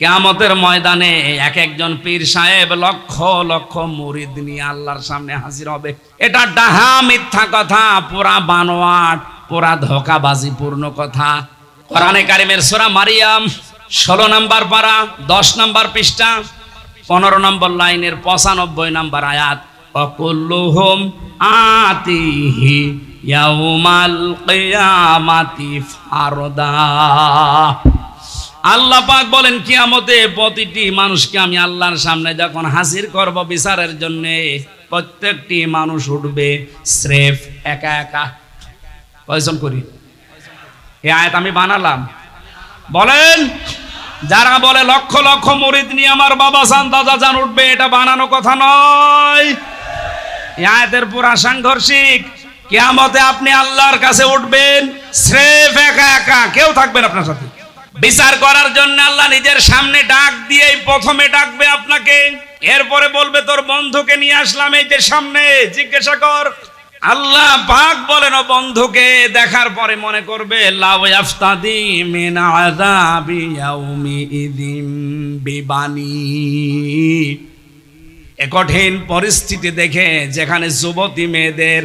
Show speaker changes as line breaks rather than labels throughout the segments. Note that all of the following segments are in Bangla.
কেয়ামতের ময়দানে এক একজন পীর সাহেব লক্ষ লক্ষ মুরিদ নিয়ে আল্লাহর সামনে হাজির হবে। এটা ডাহা মিথ্যা কথা, পুরা বানোয়াট, পুরা ধোকাবাজি পূর্ণ কথা। কোরআনে কারিমের সোরা মারিয়াম, ষোলো নম্বর পারা, দশ নম্বর পৃষ্ঠা, পনেরো নম্বর লাইনের পঁচানব্বই নম্বর আয়াত, অকুল্লুহুম আতিহি ইয়াউমাল কিয়ামাতি ফারদা। আল্লাহ পাক বলেন, কিয়ামতে প্রতিটি মানুষকে আমি আল্লাহর সামনে যখন হাজির করব বিচারের জন্য, প্রত্যেকটি মানুষ উঠবে স্রেফ একা একা। কয়জন করি? এই আয়াত আমি বানালাম। বলেন, যারা বলে লক্ষ লক্ষ মরিদ নিয়ে আমার বাবা চান দাদা চান উঠবে, এটা বানানো কথা নয়। এই আয়াতের পুরা সাংঘর্ষিক। কেয়ামতে আপনি আল্লাহর কাছে উঠবেন, স্রেফ একা একা। কেউ থাকবেন আপনার সাথে। বিচার করার জন্য আল্লাহ নিজের সামনে ডাক দিয়েই প্রথমে ডাকবে আপনাকে। এরপরে বলবে, তোর বন্ধুকে নিয়ে আসলাম এই যে সামনে, জিজ্ঞাসা কর। আল্লাহ পাক বলেন বন্ধুকে দেখার পরে মনে করবে, লাউ ইয়াফতাদি মিন আযাবি ইয়াউমি ইদিম বিবানি। এ কঠিন পরিস্থিতি দেখে যেখানে যুবতী মেয়েদের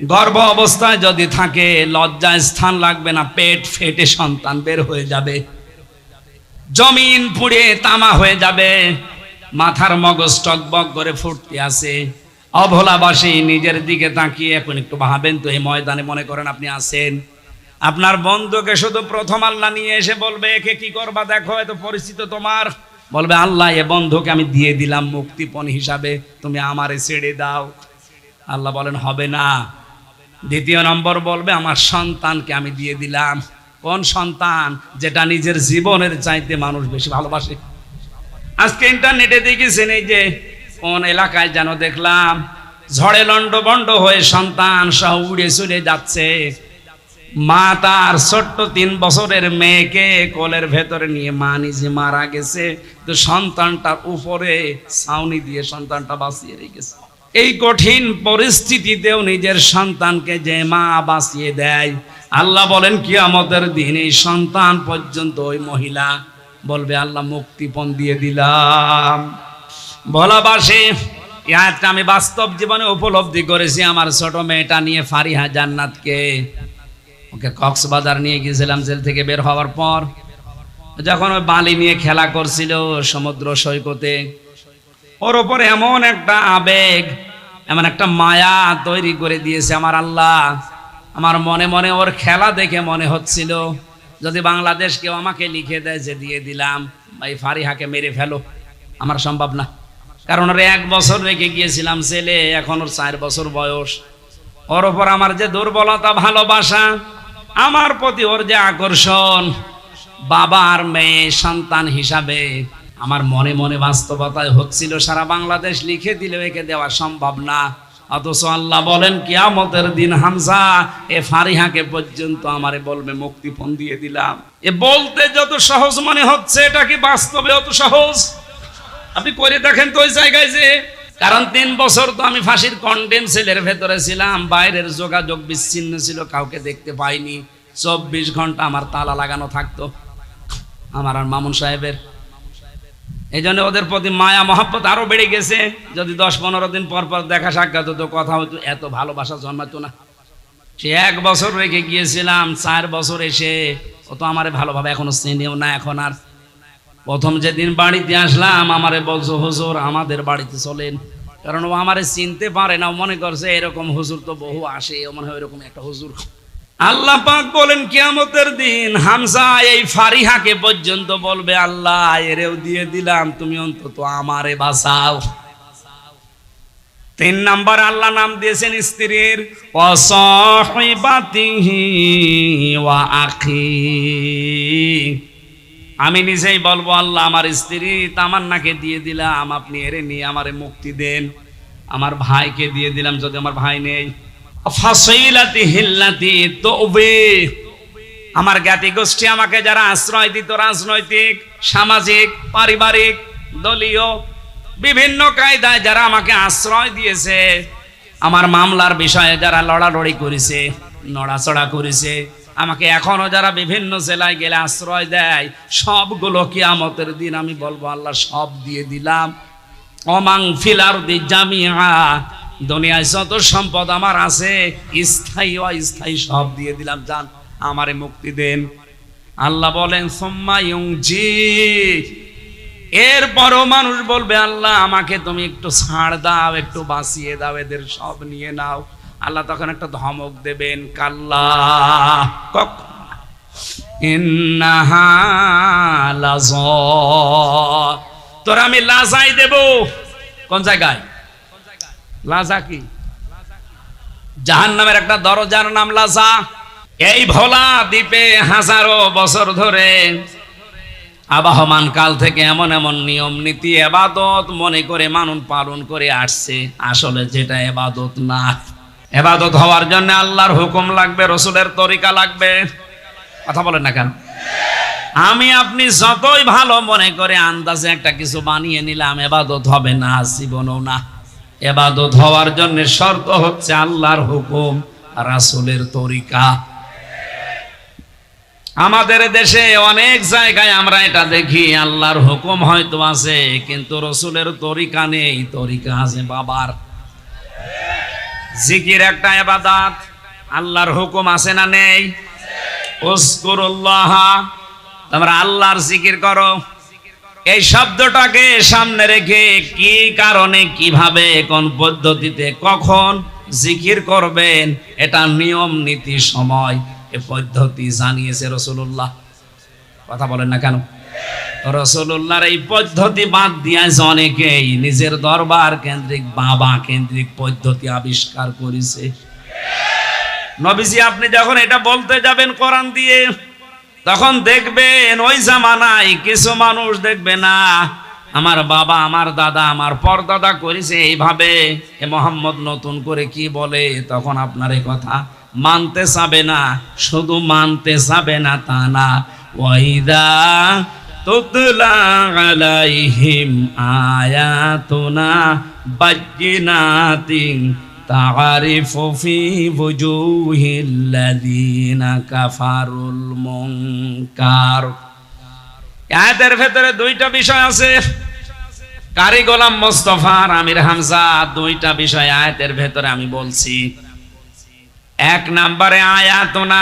গর্ভ অবস্থায় যদি থাকে, লজ্জায় স্থান লাগবে না, পেট ফেটে সন্তান বের হয়ে যাবে। জমিন পুড়ে তামা হয়ে যাবে, মাথার মগজ টকবক করে ফুটতে আছে। অভোলাবাসী নিজের দিকে তাকিয়ে এখন একটু ভাবেন তো, এই ময়দানে মনে করেন আপনি আছেন। আপনার বন্ধুকে শুধু প্রথম আল্লাহ নিয়ে এসে বলবে, একে কি করবা দেখো এত পরিচিত তোমার। বলবে, আল্লাহ, এ বন্ধুকে আমি দিয়ে দিলাম মুক্তিপণ হিসাবে, তুমি আমারে ছেড়ে দাও। আল্লাহ বলেন, হবে না। দ্বিতীয় নম্বর বলবে, আমার সন্তানকে আমি দিয়ে দিলাম। কোন সন্তান? যেটা নিজের জীবনের চাইতে মানুষ বেশি ভালোবাসে। আজকে ইন্টারনেটে দেখেছেন এই যে, কোন এলাকায় যেন দেখলাম, ঝড়ে লন্ড বন্ড হয়ে সন্তান সহ উড়ে চলে যাচ্ছে। মা তার ছোট্ট তিন বছরের মেয়েকে কোলের ভেতরে নিয়ে মা নিজে মারা গেছে। তো সন্তানটার উপরে ছাউনি দিয়ে সন্তানটা বাঁচিয়ে রেখেছে। এই কঠিন পরিস্থিতিতেও নিজের সন্তানকে যে মা বাঁচিয়ে দেয়, আল্লাহ বলেন, কিয়ামতের দিন এই সন্তান পর্যন্ত ওই মহিলা বলবে, আল্লাহ মুক্তিপণ দিয়ে দিলাম। বলাবাসে এই আয়াতটা আমি বাস্তব জীবনে উপলব্ধি করেছি, আমার ছোট মেয়েটা নিয়ে ফারিহা জান্নাতকে, ওকে কক্সবাজার নিয়ে গিয়েছিলাম জেল থেকে বের হওয়ার পর। যখন ওই বালি নিয়ে খেলা করছিল সমুদ্র সৈকতে, ওর ওপর এমন একটা আবেগ এমন একটা মায়া তৈরি করে দিয়েছে আমার আল্লাহ। আমার মনে মনে ওর খেলা দেখে মনে হচ্ছিল, যদি বাংলাদেশ কেউ আমাকে লিখে দেয় যে দিয়ে দিলাম, ভাই ফারিহাকে মেরে ফেলো, আমার সম্ভব না। কারণ ওর এক বছর রেখে গিয়েছিলাম ছেলে এখন ওর চার বছর বয়স। ওর ওপর আমার যে দুর্বলতা, ভালোবাসা, আমার প্রতি ওর যে আকর্ষণ, বাবার মেয়ে সন্তান হিসাবে আমার মনে মনে বাস্তবতায় হচ্ছিল সারা বাংলাদেশ লিখে দিলেও একে দেওয়া সম্ভব না। অথচ আল্লাহ বলেন, কিয়ামতের দিন হামজা, এ ফারিহাকে পর্যন্ত আমারে বলবে, মুক্তিপণ দিয়ে দিলাম। এ বলতে যত সহজ মনে হচ্ছে, এটা কি বাস্তবে অত সহজ? আপনি করে দেখেন তো ওই জায়গায় যে, কারণ তিন বছর তো আমি ফাঁসির কন্ডেম সেলের ভেতরে ছিলাম, বাইরের যোগাযোগ বিচ্ছিন্ন ছিল, কাউকে দেখতে পাইনি। চব্বিশ ঘণ্টা আমার তালা লাগানো থাকতো। আমার আর মামুন সাহেবের এই জন্য ওদের প্রতি মায়া, মহাব্বত আরও বেড়ে গেছে। যদি দশ পনেরো দিন পর পর দেখা সাক্ষাৎ হতো, কথা হতো, এত ভালোবাসা জন্মাতো না। সে এক বছর রেখে গিয়েছিলাম, চার বছর এসে, ও তো আমারে ভালোভাবে এখনও চিনিও না এখন আর। প্রথম যেদিন বাড়িতে আসলাম, আমারে বলছো, হুজুর, আমাদের বাড়িতে চলেন। কারণ ও আমারে চিনতে পারে না মনে করছে, এরকম হুজুর তো বহু আসে। ও মনে হয় এরকম একটা হুজুর। আল্লাহ পাক বলেন, কিয়ামতের দিন হামজা এই ফারিহাকে পর্যন্ত বলবে, আল্লাহ, এরেও দিয়ে দিলাম, তুমি অন্তত আমারে বাঁচাও। তিন নাম্বার আল্লাহ নাম দিয়েছেন স্ত্রীর আমি নিজেই বলব, আল্লাহ, আমার স্ত্রী তামান্নাকে দিয়ে দিলাম, আপনি এরে নিয়ে আমারে মুক্তি দেন। আমার ভাইকে দিয়ে দিলাম, যদি আমার ভাই নেই। আমার জ্ঞাতি গোষ্ঠী আমাকে যারা আশ্রয় দিত, রাজনৈতিক, সামাজিক, পারিবারিক, দলীয়, বিভিন্ন কায়দায় যারা আমাকে আশ্রয় দিয়েছে, আমার মামলার বিষয়ে যারা লড়ালড়ি করেছে, নড়াচড়া করেছে, আমাকে এখনও যারা বিভিন্ন জেলায় গেলে আশ্রয় দেয়, সবগুলো কিয়ামতের দিন আমি বলব, আল্লাহ সব দিয়ে দিলাম। অমাং ফিলার দি জামিয়া দুনিয়ায় যত সম্পদ আমার আছে, স্থায়ী অস্থায়ী সব দিয়ে দিলাম যান আমারে মুক্তি দেন। আল্লাহ বলেন, সোম্মা জি এরপরও মানুষ বলবে, আল্লাহ, আমাকে তুমি একটু ছাড় দাও, একটু বাঁচিয়ে দাও, এদের সব নিয়ে নাও। আল্লাহ তখন একটা ধমক দেবেন, কাল্লা, কক। তোর আমি লাজাই দেব। কোন জায়গায়? লাজা কি জাহান নামের একটা দরজার নাম লাজা। এই ভোলা দ্বীপে হাজারো বছর ধরে আবাহমান কাল থেকে এমন এমন নিয়ম, নীতি, এবাদত মনে করে মানুষ পালন করে আসছে। আসলে যেটা এবাদত না। এবাদত হওয়ার জন্য আল্লাহর হুকুম লাগবে, রসুলের তরিকা লাগবে। কথা বলেন না কেন? আমি আপনি যতই ভালো মনে করে আন্দাজে একটা কিছু বানিয়ে নিলাম, এবাদত হবে না, জীবনও না। এবাদত হওয়ার জন্য শর্ত হচ্ছে আল্লাহর হুকুম, রাসুলের তরিকা। আমাদের দেশে অনেক জায়গায় আমরা এটা দেখি, আল্লাহর হুকুম হয়তো আছে, কিন্তু রসুলের তরিকা নেই, তরিকা আছে বাবার। জিকির একটা এবাদাত, আল্লাহর হুকুম আছে না নেই? তোমরা আল্লাহর জিকির করো। এই শব্দটাকে সামনে রেখে কি কারণে, কীভাবে, কোন পদ্ধতিতে, কখন জিকির করবেন, এটা নিয়ম নীতি সময়, এ পদ্ধতি জানিয়েছে রসুল্লাহ কথা বলেন না কেন? রসুল্লাহর এই পদ্ধতি বাদ দিয়েছে অনেকেই। নিজের দরবার কেন্দ্রিক, বাবা কেন্দ্রিক পদ্ধতি আবিষ্কার করেছে। নবীজি, আপনি যখন এটা বলতে যাবেন কোরআন দিয়ে তখন দেখবেন ওই জামানায় কিছু মানুষ দেখবে না, আমার বাবা, আমার দাদা, আমার পরদাদা করেছে এইভাবে। এ মোহাম্মদ নতুন করে কি বলে? তখন আপনার এই কথা মানতে চাবে না, শুধু মানতে চাবে না তা না। ওয়াইদা তুতলা আলাইহিম আয়াতুনা বাজ্জিনাতিন تعرف في وجوه الذين كفروا المنكر আয়াতের ভেতরে দুইটা বিষয় আছে কারি গোলাম মোস্তফার আমির হামজা দুইটা বিষয় আয়াতের ভেতরে আমি বলছি এক নম্বরে আয়াতনা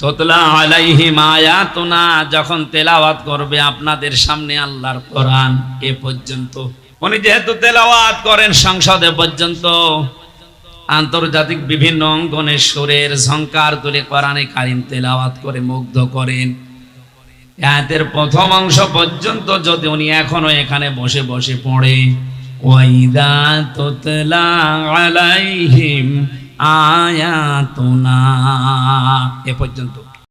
তোতলা আলাইহিম আয়াতনা যখন তেলাওয়াত করবে আপনাদের সামনে আল্লাহর কোরআন এ পর্যন্ত উনি যেহেতু তেলাওয়াত করেন সংসদে পর্যন্ত আন্তর্জাতিক বিভিন্ন অঙ্গনে সুরের ঝঙ্কার তুলে কোরআনে কারিম তেলাওয়াত করে মুগ্ধ করেন। আয়াতের প্রথম অংশ পর্যন্ত যদি উনি এখনও এখানে বসে বসে পড়ে, ওয়াইদা তুতলা আলাইহিম আয়াতুনা, এ পর্যন্ত।